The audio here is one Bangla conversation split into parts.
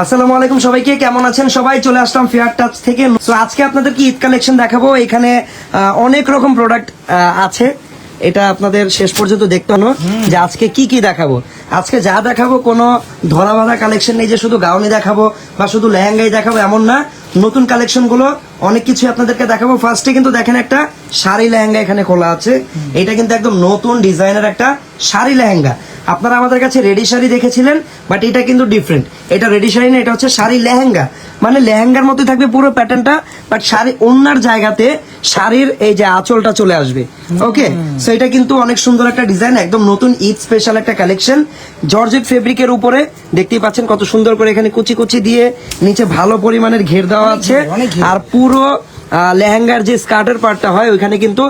আসসালামু আলাইকুম সবাইকে, কেমন আছেন সবাই? চলে আসলাম ফেয়ার টাচ থেকে। তো আজকে আপনাদেরকে ঈদ কালেকশন দেখাবো। এখানে অনেক রকম প্রোডাক্ট আছে। এটা আপনাদের শেষ পর্যন্ত দেখতে হলো যে আজকে কি কি দেখাবো? আজকে যা দেখাবো, কোনো ধরা বাঁধা কালেকশন নেই যে শুধু গাউনি দেখাবো বা শুধু লেহেঙ্গাই দেখাবো, এমন না। নতুন কালেকশনগুলো, অনেক কিছু আপনাদেরকে দেখাবো। ফার্স্টে কিন্তু দেখেন একটা শাড়ি লেহেঙ্গা এখানে খোলা আছে। এটা কিন্তু একদম নতুন ডিজাইনের একটা শাড়ি লেহেঙ্গা। আপনারা আমাদের কাছে রেডি শাড়ি দেখেছিলেন, বাট এটা কিন্তু ডিফারেন্ট এটা রেডি শাড়ি না, এটা হচ্ছে শাড়ি লেহেঙ্গা। মানে লেহেঙ্গার মতোই থাকবে পুরো প্যাটার্নটা বাট শাড়ি অন্যার জায়গাতে শাড়ির এই যে আঁচলটা চলে আসবে। ওকে সো এটা কিন্তু অনেক সুন্দর একটা ডিজাইন একদম নতুন ঈদ স্পেশাল একটা কালেকশন জর্জেট ফেব্রিকের উপরে দেখতেই পাচ্ছেন কত সুন্দর করে এখানে কুচি কুচি দিয়ে নিচে ভালো পরিমাণের ঘের দেওয়া আছে। আর পুরো আহ, লেহেঙ্গার যে স্কার্টের পার্টটা হয় ওইখানে কিন্তু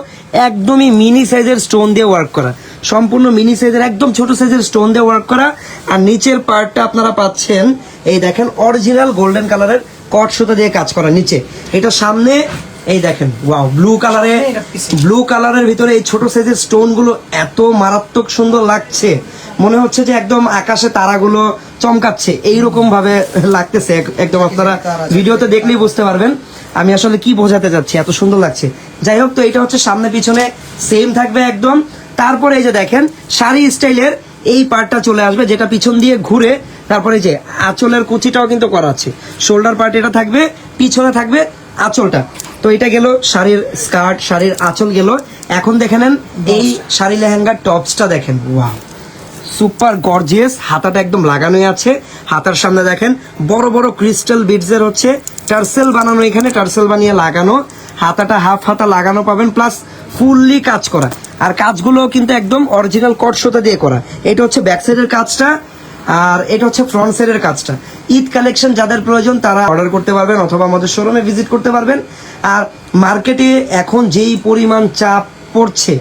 একদমই মিনি সাইজের স্টোন দিয়ে ওয়ার্ক করা। সম্পূর্ণ মিনি সাইজের একদম ছোট সাইজের স্টোন দিয়ে ওয়ার্ক করা। আর নিচের পার্টটা আপনারা পাচ্ছেন এই দেখেন অরিজিনাল গোল্ডেন কালারের কট সুতা দিয়ে কাজ করা নিচে। এটা সামনে এই দেখেন ওয়াও ব্লু কালারে ব্লু কালারের ভিতরে এই ছোট সাইজের স্টোনগুলো এত মারাত্মক সুন্দর লাগছে। মনে হচ্ছে যে একদম আকাশে তারাগুলো চমকাচ্ছে। এইরকম ভাবে লাগতেছে একদম আপনারা ভিডিওতে দেখলেই বুঝতে পারবেন আমি আসলে কি বোঝাতে যাচ্ছি এত সুন্দর লাগছে। যাই হোক তো এটা হচ্ছে সামনে পিছনে সেম থাকবে একদম। তারপরে এই যে দেখেন শাড়ি স্টাইলের এই পার্টটা চলে আসবে যেটা পিছন দিয়ে ঘুরে তারপরে যে আঁচলের কুচিটাও কিন্তু করা আছে। শোল্ডার পার্ট এটা থাকবে পিছনে থাকবে আঁচলটা। তো এটা গেল শাড়ির স্কার্ট শাড়ির আঁচল গেল। এখন দেখে নেন এই শাড়ি লেহেঙ্গার টপসটা দেখেন ওয়া সুপার গর্জিয়াস হাতাটা একদম লাগানোই আছে। হাতার সামনে দেখেন বড় বড় ক্রিস্টাল বিটসের হচ্ছে টার্সেল বানানো এখানে টার্সেল বানিয়ে লাগানো। হাতাটা হাফ হাতা লাগানো পাবেন প্লাস ফুললি কাজ করা। আর কাজগুলো কিন্তু একদম অরিজিনাল কট সুতা দিয়ে করা। এটা হচ্ছে ব্যাক সাইডের কাজটা, আর এটা হচ্ছে ফ্রন্ট সাইডের কাজটা। ঈদ কালেকশন যাদের প্রয়োজন, তারা অর্ডার করতে পারবেন অথবা আমাদের শোরুমে ভিজিট করতে পারবেন। আর মার্কেটে এখন যেই পরিমাণ চাপ পড়ছে,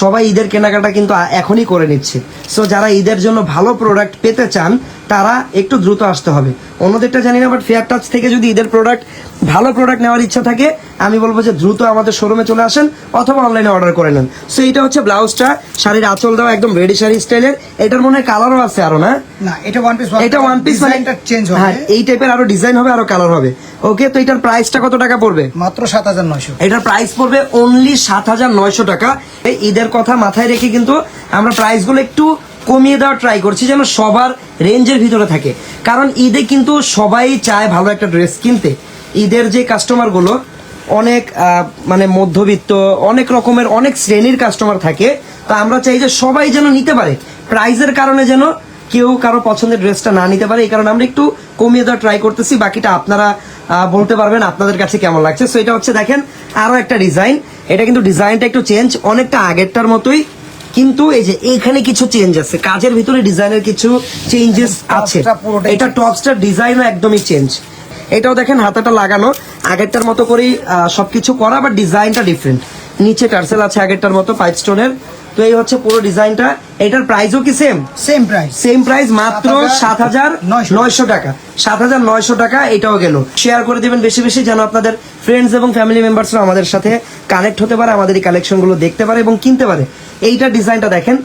সবাই ঈদের কেনাকাটা কিন্তু এখনই করে নিচ্ছে। সো যারা ঈদের জন্য ভালো প্রোডাক্ট পেতে চান, তারা একটু দ্রুত আসতে হবে। অন্যদেরটা জানি না বাট ফেয়ার টাচ থেকে যদি ঈদের প্রোডাক্ট ভালো প্রোডাক্ট নেওয়ার ইচ্ছা থাকে আমি বলব যে দ্রুত আমাদের শোরুমে চলে আসেন অথবা অনলাইনে অর্ডার করে নেন। সো এটা হচ্ছে ব্লাউজটা শাড়ির আঁচল দেওয়া একদম রেডি শাড়ি স্টাইলের এটার মনে হয় কালারও আছে আরও না? না এটা ওয়ান পিস এটা ওয়ান পিস মানে চেঞ্জ হ্যাঁ এই টাইপের আরও ডিজাইন হবে আরও কালার হবে। ওকে তো এটার প্রাইসটা কত টাকা পড়বে? মাত্র সাত হাজার নয়শো। এটার প্রাইস পড়বে অনলি সাত হাজার নয়শো টাকা। এই ঈদের কথা মাথায় রেখে কিন্তু আমরা প্রাইসগুলো একটু কমিয়ে দেওয়ার ট্রাই করছি যেন সবার রেঞ্জের ভিতরে থাকে। কারণ ঈদে কিন্তু সবাই চায় ভালো একটা ড্রেস কিনতে। ঈদের যে কাস্টমারগুলো অনেক মানে মধ্যবিত্ত অনেক রকমের অনেক শ্রেণির কাস্টমার থাকে তা আমরা চাই যে সবাই যেন নিতে পারে। প্রাইজের কারণে যেন কেউ কারও পছন্দের ড্রেসটা না নিতে পারে এই কারণে আমরা একটু কমিয়ে দেওয়ার ট্রাই করতেছি। বাকিটা আপনারা বলতে পারবেন আপনাদের কাছে কেমন লাগছে। সো এটা হচ্ছে দেখেন আরও একটা ডিজাইন এটা কিন্তু ডিজাইনটা একটু চেঞ্জ অনেকটা আগেরটার মতোই। কিন্তু এই যে এখানে কিছু চেঞ্জ আছে কাজের ভিতরে ডিজাইনের কিছু চেঞ্জেস আছে। এটা টপসটার ডিজাইনও একদমই চেঞ্জ এটাও দেখেন হাতাটা লাগানো। আগেরটার মতো করেই সবকিছু করা বাট ডিজাইনটা ডিফারেন্ট নিচে টার্সেল আছে আগেরটার মতো পাইপ স্টোনের। তো এই হচ্ছে পুরো ডিজাইনটা। এটার প্রাইসও কি same same price same price মাত্র সাত হাজার 7,900 নয়শো। টাকা। সাত হাজার নয়শো টাকা এটাও গেল। শেয়ার করে দিবেন বেশি বেশি যেন আপনাদের ফ্রেন্ডস এবং ফ্যামিলি মেম্বার্সরা আমাদের সাথে কানেক্ট হতে পারে আমাদের এই কালেকশনগুলো দেখতে পারে এবং কিনতে পারে। এইটা ডিজাইনটা দেখেন।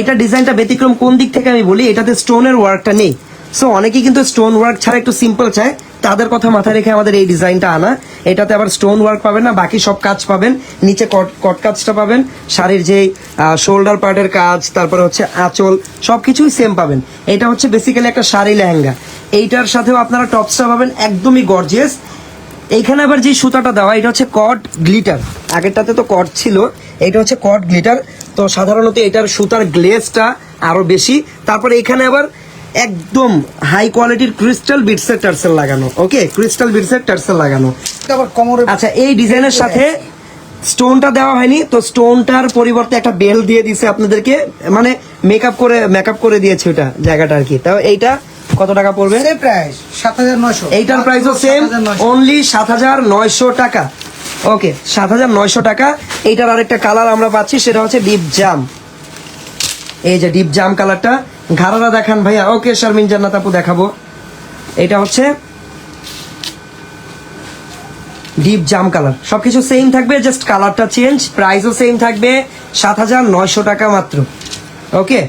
এটা ডিজাইনটা ব্যতিক্রম কোন দিক থেকে আমি বলি? এটাতে স্টোনের ওয়ার্কটা নেই। সো অনেকেই কিন্তু স্টোন ওয়ার্ক ছাড়া একটু সিম্পল চায়। তাদের কথা মাথায় রেখে আমাদের এই ডিজাইনটা আনা। এটাতে আবার স্টোন ওয়ার্ক পাবেন না, বাকি সব কাজ পাবেন। নিচে কট কট কাজটা পাবেন। শাড়ির যেই শোল্ডার পার্টের কাজ, তারপরে হচ্ছে আঁচল সব কিছুই সেম পাবেন। এটা হচ্ছে বেসিক্যালি একটা শাড়ি লেহেঙ্গা। এইটার সাথেও আপনারা টপসটা পাবেন, একদমই গর্জিয়াস এইখানে আবার যে সুতাটা দেওয়া, এটা হচ্ছে কট গ্লিটার আগেরটাতে তো কট ছিল এটা হচ্ছে কট গ্লিটার তো সাধারণত এটার সুতার গ্লেজটা আরও বেশি। তারপরে এখানে আবার একদম হাই কোয়ালিটির ক্রিস্টাল বিটসের টার্সেল লাগানো ওকে ক্রিস্টাল বিটসের টার্সেল লাগানো। আচ্ছা এই ডিজাইনের সাথে স্টোনটা দেওয়া হয়নি তো স্টোনটার পরিবর্তে একটা বেল দিয়ে দিছে আপনাদেরকে মানে মেকআপ করে মেকআপ করে দিয়েছে ওটা জায়গাটা আর কি। তাও এইটা কত টাকা পড়বে? সেম প্রাইস সাত হাজার নয়শো। এইটার প্রাইসও সেম অনলি সাত হাজার নয়শো। টাকা। ওকে সাত হাজার নয়শো টাকা। এইটার আরেকটা কালার আমরা পাচ্ছি সেটা হচ্ছে ডিপ জাম এই যে ডিপ জাম কালারটা ঘাড়ারা দেখান ভাইয়া। ওকে শারমিন জান্নাত আপু দেখাবো। এটা হচ্ছে ডিপ জাম কালার। সবকিছু সেম থাকবে জাস্ট কালারটা চেঞ্জ প্রাইসও সেম থাকবে সাত হাজার নয়শো টাকা মাত্র। ওকে?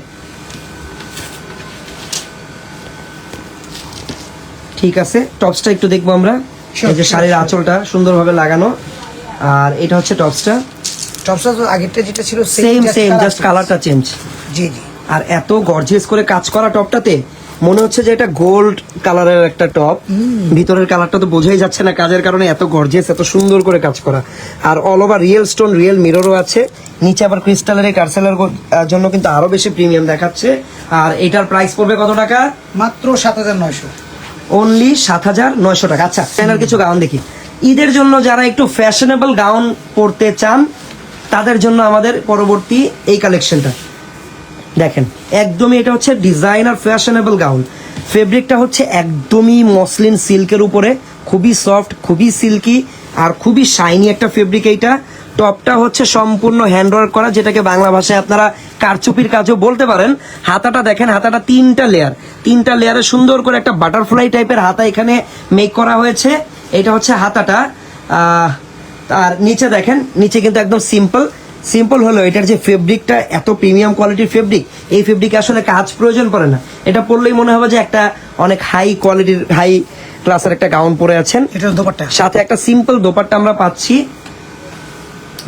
ঠিক আছে টপসটা একটু দেখব আমরা। এই যে শাড়ির আঁচলটা সুন্দরভাবে লাগানো। আর এটা হচ্ছে টপসটা টপসটা তো আগেরটা যেটা ছিল সেম সেম জাস্ট কালারটা চেঞ্জ জি জি। আর এত গর্জিয়াস করে কাজ করা টপটাতে মনে হচ্ছে যে এটা গোল্ড কালারের একটা টপ ভিতরের কালারটা তো বোঝাই যাচ্ছে না কাজের কারণে এত গর্জিয়াস এত সুন্দর করে কাজ করা। আর all over real stone real মিররও আছে। নিচে আবার ক্রিস্টালের এই কার্সেলের জন্য কিন্তু আরও বেশি প্রিমিয়াম দেখাচ্ছে। আর এটার প্রাইস পড়বে কত টাকা? মাত্র সাত হাজার নয়শো। অনলি সাত হাজার নয়শো টাকা। আচ্ছা এনার কিছু গাউন দেখি। ঈদের জন্য যারা একটু ফ্যাশনেবল গাউন পরতে চান তাদের জন্য আমাদের পরবর্তী এই কালেকশনটা দেখেন, একদমই এটা হচ্ছে ডিজাইনার ফ্যাশনেবল গাউন ফেব্রিকটা হচ্ছে একদমই মসলিন সিল্কের উপরে, খুবই সফট খুবই সিল্কি আর খুবই শাইনি একটা ফেব্রিক এইটা। টপটা হচ্ছে সম্পূর্ণ হ্যান্ডওয়ার্ক করা, যেটাকে বাংলা ভাষায় আপনারা কারচুপির কাজও বলতে পারেন। হাতাটা দেখেন, হাতাটা তিনটা লেয়ার তিনটা লেয়ারে সুন্দর করে একটা বাটারফ্লাই টাইপের হাতা এখানে মেক করা হয়েছে। এটা হচ্ছে হাতাটা। আর নিচে দেখেন, নিচে কিন্তু একদম সিম্পল সিম্পল হলো এটার যে ফেব্রিকটা এত প্রিমিয়াম কোয়ালিটির ফেব্রিক এই ফেব্রিকে আসলে কাজ প্রয়োজন পড়ে না। এটা পরলেই মনে হবে যে একটা অনেক হাই কোয়ালিটির হাই ক্লাসের একটা গাউন পরে আছেন। এটার দোপাট্টা। সাথে একটা সিম্পল দোপাট্টা আমরা পাচ্ছি।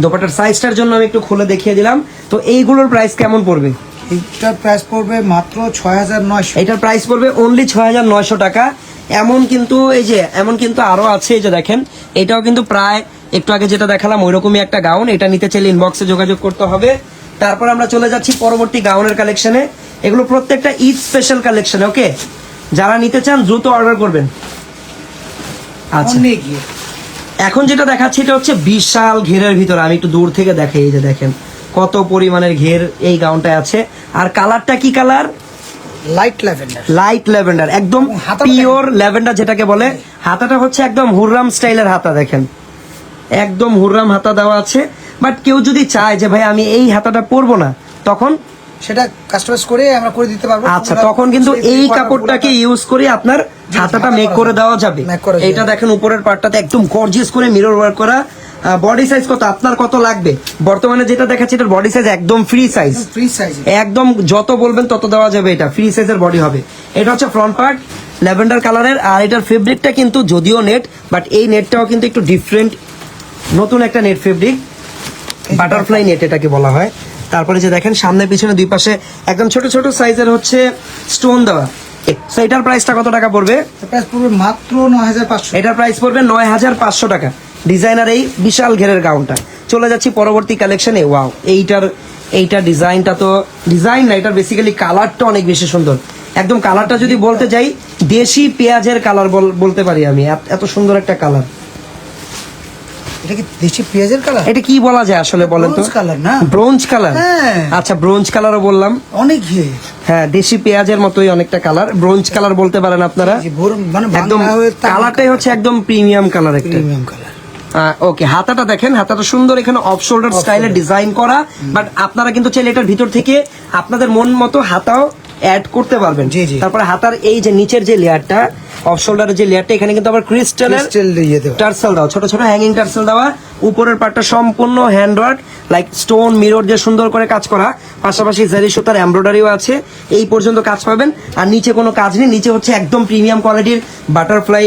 দোপাট্টার সাইজটার জন্য আমি একটু খুলে দেখিয়ে দিলাম। তো এইগুলোর প্রাইস কেমন পড়বে? এইটার প্রাইস পড়বে মাত্র ছয় হাজার নয়শো। এটার প্রাইস পড়বে অনলি ছয় হাজার নয়শো টাকা। এমন কিন্তু এই যে এমন কিন্তু আরও আছে এই যে দেখেন এটাও কিন্তু প্রায় একটু আগে যেটা দেখালাম ওইরকমই একটা গাউন এটা নিতে চাইলে ইনবক্সে যোগাযোগ করতে হবে। তারপর আমরা চলে যাচ্ছি পরবর্তী গাউনের কালেকশনে এগুলো প্রত্যেকটা ঈদ স্পেশাল কালেকশন ওকে যারা নিতে চান দ্রুত অর্ডার করবেন। আচ্ছা। এখন যেটা দেখাচ্ছি এটা হচ্ছে বিশাল ঘেরের ভিতরে। আমি একটু দূর থেকে দেখাই এই যে দেখেন কত পরিমাণের ঘের এই গাউনটায় আছে। আর কালারটা কি colour? Light lavender light lavender একদম পিওর ল্যাভেন্ডার যেটাকে বলে। হাতাটা হচ্ছে একদম হুররাম স্টাইলের হাতা দেখেন। একদম হুররাম হাতা দেওয়া আছে। বাট কেউ যদি চায় যে ভাই আমি এই হাতাটা পরবো না তখন সেটা কাস্টমাইজ করে আমরা করে দিতে পারব। আচ্ছা তখন কিন্তু এই কাপড়টাকে ইউজ করে আপনার হাতাটা মেক করে দেওয়া যাবে। যাবে। দেখেন উপরের পার্টটাতে একদম গর্জিয়াস করে মিরর ওয়ার্ক করা। বডি সাইজ কত? আপনার কত লাগবে? বর্তমানে যেটা দেখাচ্ছে এটার বডি সাইজ একদম ফ্রি সাইজ ফ্রি সাইজ একদম যত বলবেন তত দেওয়া যাবে এটা। ফ্রি সাইজের বডি হবে। এটা হচ্ছে ফ্রন্ট পার্ট ল্যাভেন্ডার কালারের আর এটার ফেব্রিকটা কিন্তু যদিও নেট বাট এই নেটটাও কিন্তু একটু ডিফারেন্ট নতুন একটা নেট ফেব্রিক বাটারফ্লাই নেট এটাকে বলা হয়। তারপরে যে দেখেন সামনে পিছনে দুই পাশে একদম ছোট ছোট সাইজের হচ্ছে স্টোন দেওয়া। So এটার প্রাইসটা কত টাকা পড়বে? প্রাইস পড়বে মাত্র নয় হাজার পাঁচশো। এটার প্রাইস পড়বে নয় হাজার পাঁচশো টাকা। ডিজাইনার এই বিশাল ঘেরের গাউনটা। চলে যাচ্ছি পরবর্তী কালেকশনে ওয়াও এইটার এইটা ডিজাইনটা তো ডিজাইন না এটার বেসিক্যালি কালারটা অনেক বেশি সুন্দর। একদম কালারটা যদি বলতে যাই দেশি পেঁয়াজের কালার বলতে পারি আমি। এত সুন্দর একটা কালার এটা কি দেশি পেঁয়াজের কালার? এটা কি বলা যায় আসলে বলেন তো? না? Bronze colour. হ্যাঁ। আচ্ছা ব্রোঞ্জ কালারও বললাম। অনেক হ্যাঁ দেশি পেঁয়াজের মতোই অনেকটা কালার। ব্রোঞ্জ কালার বলতে পারেন আপনারা। মানে একদম কালারটাই হচ্ছে একদম প্রিমিয়াম কালার একটা। Premium colour. ওকে হাতাটা দেখেন। হাতাটা সুন্দর এখানে অফ শোল্ডার স্টাইলে ডিজাইন করা। বাট আপনারা কিন্তু চাইলে এটার ভিতর থেকে আপনাদের মন মতো হাতাও অ্যাড করতে পারবেন। জি, জি। তারপরে হাতার এই যে নিচের যে লেয়ারটা অফ শোল্ডারের যে লেয়ারটা এখানে কিন্তু আবার ক্রিস্টালের ক্রিস্টাল দিয়ে দেওয়া। টার্সেল দাও ছোট ছোট হ্যাঙ্গিং টার্সেল দেওয়া। উপরের পার্টটা সম্পূর্ণ হ্যান্ডওয়ার্ক লাইক স্টোন মিরর দিয়ে সুন্দর করে কাজ করা। পাশাপাশি জারি সুতার এমব্রয়ডারিও আছে। এই পর্যন্ত কাজ পাবেন। আর নিচে কোনো কাজ নেই। নিচে হচ্ছে একদম প্রিমিয়াম কোয়ালিটির বাটারফ্লাই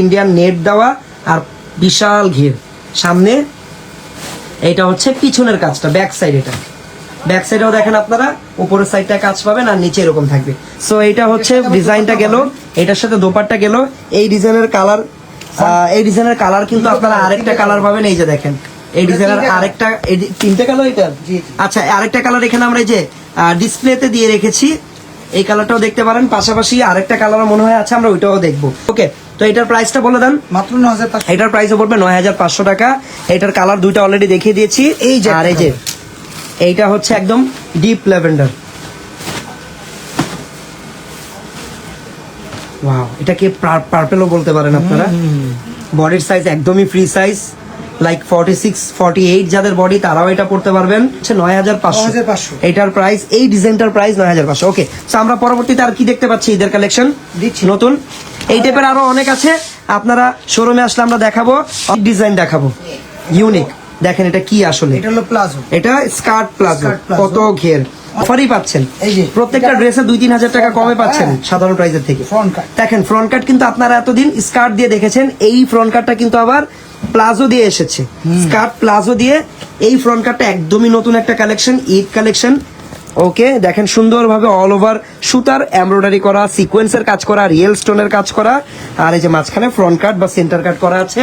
ইন্ডিয়ান নেট দেওয়া। আর বিশাল ঘির। সামনে এটা হচ্ছে পিছনের কাজটা ব্যাক সাইড এটা। ব্যাক সাইডেও দেখেন আপনারা। উপরের সাইডটা কাজ পাবেন আর নিচে এরকম থাকবে। সো এটা হচ্ছে ডিজাইনটা গেল এটার সাথে দোপাট্টা গেল। এই ডিজাইনের কালার এই ডিজাইনের কালার কিন্তু আপনারা আরেকটা কালার পাবেন এই যে দেখেন। এই ডিজাইনের আরেকটা তিনটে কালার এটা। আচ্ছা আরেকটা কালার এখানে আমরা এই যে ডিসপ্লেতে দিয়ে রেখেছি। এই কালারটাও দেখতে পারেন পাশাপাশি আরেকটা কালার মনে হয় আছে আমরা ওইটাও দেখব। ওকে তো এটার প্রাইসটা বলে দেন। মাত্র নয় হাজার পাঁচশো। এটার প্রাইসও পড়বে নয় হাজার পাঁচশো টাকা। এটার কালার দুইটা অলরেডি দেখিয়ে দিয়েছি। এই যে আর এই যে এইটা হচ্ছে একদম ডিপ ল্যাভেন্ডার ওয়াও এটাকে পার্পেলও বলতে পারেন আপনারা? বডির সাইজ একদমই free size like forty six forty eight যাদের বডি তারাও এটা পড়তে পারবেন। হচ্ছে নয় হাজার পাঁচশো। 9,500 এটার প্রাইস এই ডিজাইনটার প্রাইস নয় হাজার পাঁচশো। ওকে তো আমরা পরবর্তীতে আর কি দেখতে পাচ্ছি ঈদের কালেকশন দিচ্ছি। নতুন। এই টাইপের আরও অনেক আছে। আপনারা শোরুমে আসলে আমরা দেখাবো। ডিজাইন দেখাবো। ইউনিক দেখেন এটা কি আসলে? এটা হলো প্লাজো। এটা স্কার্ট প্লাজো। কত ঘের। অফারই পাচ্ছেন। প্রত্যেকটা ড্রেসে দুই তিন হাজার টাকা কমে পাচ্ছেন হ্যাঁ। সাধারণ প্রাইসের থেকে। দেখেন ফ্রন্ট কাট কিন্তু আপনারা এতদিন স্কার্ট দিয়ে দেখেছেন এই ফ্রন্ট কাটটা কিন্তু আবার প্লাজো দিয়ে এসেছে। স্কার্ট প্লাজো দিয়ে এই ফ্রন্ট কাটটা একদমই নতুন একটা কালেকশন ঈদ কালেকশন ওকে দেখেন সুন্দরভাবে অল ওভার সুতার এমব্রয়ডারি করা সিকোয়েন্সের কাজ করা রিয়েল স্টোনের কাজ করা। আর এই যে মাঝখানে ফ্রন্ট কাট বা সেন্টার কাট করা আছে।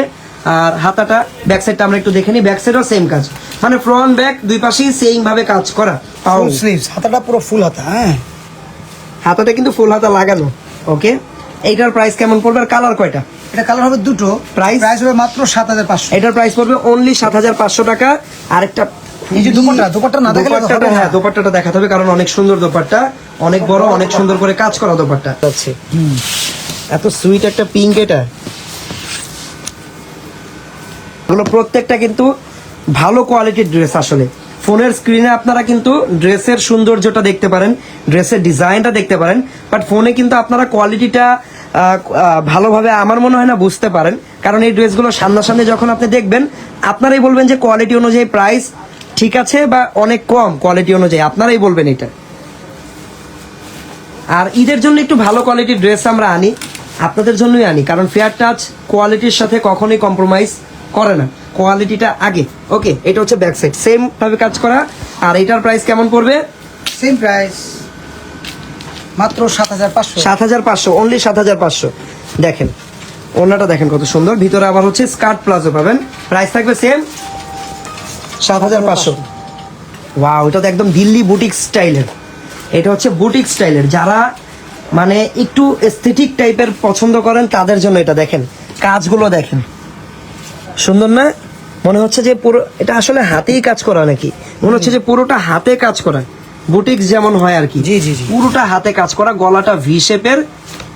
আর হাতাটা ব্যাক সাইডটা আমরা একটু দেখে নিই। ব্যাক সাইডও সেম কাজ। মানে ফ্রন্ট ব্যাক দুই পাশেই সেম ভাবে কাজ করা। ফুল স্লিভস হাতাটা পুরো ফুল হাতা হ্যাঁ। হাতাটা কিন্তু ফুল হাতা লাগানো। ওকে এইটার প্রাইস কেমন পড়বে আর কালার কয়টা? এটা কালার হবে দুটো। প্রাইস প্রাইস হবে মাত্র সাত হাজার পাঁচশো। এটার প্রাইস পড়বে অনলি সাত হাজার পাঁচশো টাকা। আরেকটা এই যে দুপাট্টা, দুপাট্টা না দেখালে হবে হ্যাঁ দোপাট্টাটা দেখাতে হবে কারণ অনেক সুন্দর দোপাট্টা। অনেক বড় অনেক সুন্দর করে কাজ করা দোপাট্টা। আছে এত সুইট একটা পিঙ্ক এটা। এগুলো প্রত্যেকটা কিন্তু ভালো কোয়ালিটির ড্রেস আসলে। ফোনের স্ক্রিনে আপনারা কিন্তু ড্রেসের সৌন্দর্যটা দেখতে পারেন ড্রেসের ডিজাইনটা দেখতে পারেন বাট ফোনে কিন্তু আপনারা কোয়ালিটিটা ভালোভাবে আমার মনে হয় না বুঝতে পারেন, কারণ এই ড্রেসগুলো সামনাসামনি যখন আপনি দেখবেন, আপনারাই বলবেন যে কোয়ালিটি অনুযায়ী প্রাইস ঠিক আছে বা অনেক কম কোয়ালিটি অনুযায়ী, আপনারাই বলবেন এটা। আর ঈদের জন্য একটু ভালো কোয়ালিটির ড্রেস আমরা আনি, আপনাদের জন্যই আনি, কারণ ফেয়ার টাচ কোয়ালিটির সাথে কখনোই কম্প্রোমাইজ করে না। কোয়ালিটিটা আগে। ওকে এটা হচ্ছে ব্যাক সাইড সেম ভাবে কাজ করা। আর এটার প্রাইস কেমন পড়বে? সেম প্রাইস মাত্র সাত হাজার পাঁচশো। সাত হাজার পাঁচশো অনলি সাত হাজার পাঁচশো। দেখেন ওনাটা দেখেন কত সুন্দর। ভিতরে আবার হচ্ছে স্কার্ট প্লাজো পাবেন। প্রাইস থাকবে সেম সাত হাজার পাঁচশো। ওয়াও এটা তো একদম দিল্লি বুটিক স্টাইলের এটা হচ্ছে বুটিক স্টাইলের যারা মানে একটু এস্থেটিক টাইপের পছন্দ করেন তাদের জন্য এটা দেখেন। কাজগুলো দেখেন। সুন্দর না? মনে হচ্ছে যে পুরো এটা আসলে হাতেই কাজ করা নাকি? মনে হচ্ছে যে পুরোটা হাতে কাজ করা। বুটিক্স যেমন হয় আর কি। জি, জি। পুরোটা হাতে কাজ করা গলাটা ভি শেপের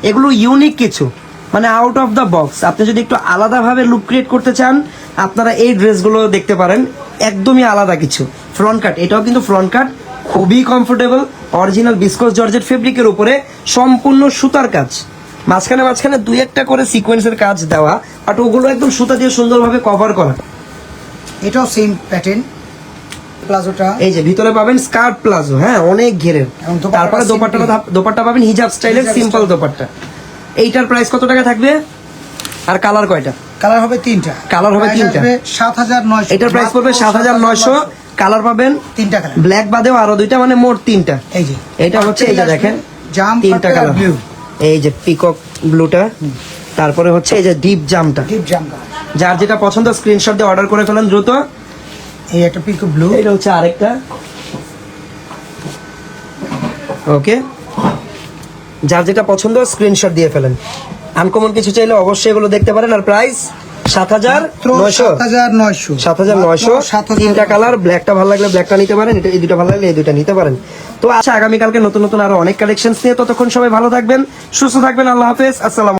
এগুলো ইউনিক কিছু। মানে আউট অফ দ্য বক্স আপনি যদি একটু আলাদাভাবে লুক ক্রিয়েট করতে চান আপনারা এই ড্রেসগুলো দেখতে পারেন। একদমই আলাদা কিছু। ফ্রন্ট কাট এটাও কিন্তু ফ্রন্ট কাট খুবই কমফোর্টেবল অরিজিনাল বিস্কোস জর্জেট ফেব্রিকের উপরে সম্পূর্ণ সুতার কাজ। মাঝখানে মাঝখানে দুই একটা করে সিকোয়েন্সের কাজ দেওয়া। বাট ওগুলো একদম সুতা দিয়ে সুন্দরভাবে কভার করা। এটাও সেম প্যাটার্ন প্লাজোটা। এই যে ভিতরে পাবেন স্কার্ট প্লাজো হ্যাঁ অনেক ঘেরের। তারপরে। থাপ- দোপাট্টা পাবেন হিজাব স্টাইলের সিম্পল। দোপাট্টা। এইটার প্রাইস কত টাকা থাকবে? আর কালার কয়টা? কালার হবে তিনটা। Colour হবে তিনটা। সাত হাজার নয়শো। এটার প্রাইস পড়বে সাত হাজার নয়শো। কালার পাবেন তিনটা কালার ব্ল্যাক বাদেও আরও দুইটা মানে মোট তিনটা। এই যে। এটা হচ্ছে এই যে দেখেন জাম তিনটা কালার ব্লু এই যে পিকক ব্লুটা তারপরে হচ্ছে এই যে ডিপ জামটা ডিপ জাম কালার যার যেটা পছন্দ স্ক্রিনশট দিয়ে অর্ডার করে ফেলেন দ্রুত। এই একটা পিক ব্লু এটা হচ্ছে আরেকটা। ওকে যার যেটা পছন্দ স্ক্রিনশট দিয়ে ফেলেন। আনকমন কিছু চাইলে অবশ্যই এগুলো দেখতে পারেন। আর প্রাইস সাত হাজার নয়শো। সাত হাজার নয়শো। তিনটা কালার ব্ল্যাকটা ভালো লাগলে ব্ল্যাকটা নিতে পারেন। এই দুটো ভালো লাগলে এই দুটো নিতে পারেন। তো আচ্ছা আগামীকালকে নতুন নতুন আরও অনেক কালেকশন নিয়ে ততক্ষণ সবাই ভালো থাকবেন সুস্থ থাকবেন। আল্লাহ হাফেজ। আসসালাম